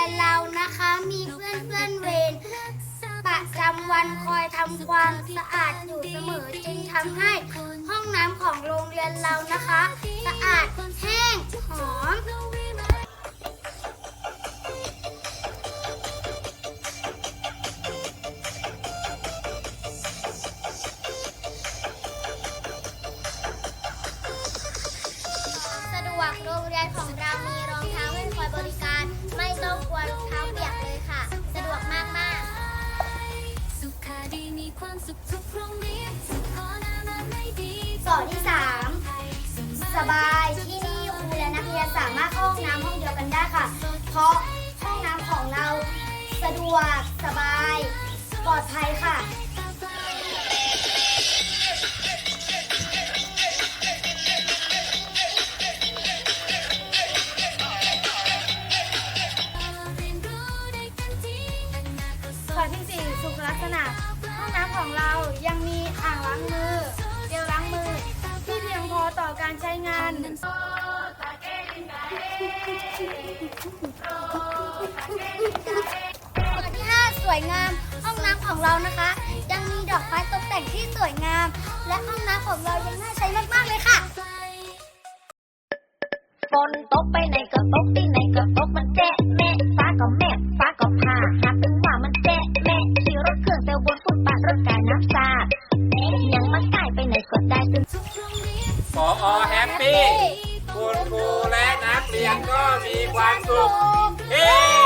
เรียนเรานะคะ มีเพื่อนเพื่อนเวรประจำวันคอยทำความสะอาดอยู่เสมอจึงทำให้ห้องน้ำของโรงเรียนเรานะคะ สะอาด ไม่อที่ 3 สบายที่นี่ครูและนักเรียนสามารถเข้าห้องน้ำห้องเดียวกันได้ค่ะ เพราะห้องน้ำของเราสะดวกสบาย ปลอดภัยค่ะเรียนรู้ได้กันจริงอนาคตสดข้อที่4สุขลักษณะ ห้องน้ำของเรายังมีอ่างล้างมือ การใช้งาน ข้อที่5สวยงาม ห้องน้ำของเรานะคะ ยังมีดอกไม้ตกแต่งที่สวยงาม และห้องน้ำของเรายังน่าใช้มากๆเลยค่ะ ฝนตกไปไหนก็ตกที่ไหนก็ตกมันแจ๊ะแม่ฟ้าก็แม่ฟ้าก็ผ่าหากถึงว่ามันแจ๊ะแม่ขี่รถเครื่องแต่บนฟุตบาทรถกายน้ำสาดยังมันใกล้ไปไหนก็ได้จนทุกโรงเรียน พอแฮปปี้ คุณครูและนักเรียนก็มีความสุขเฮ้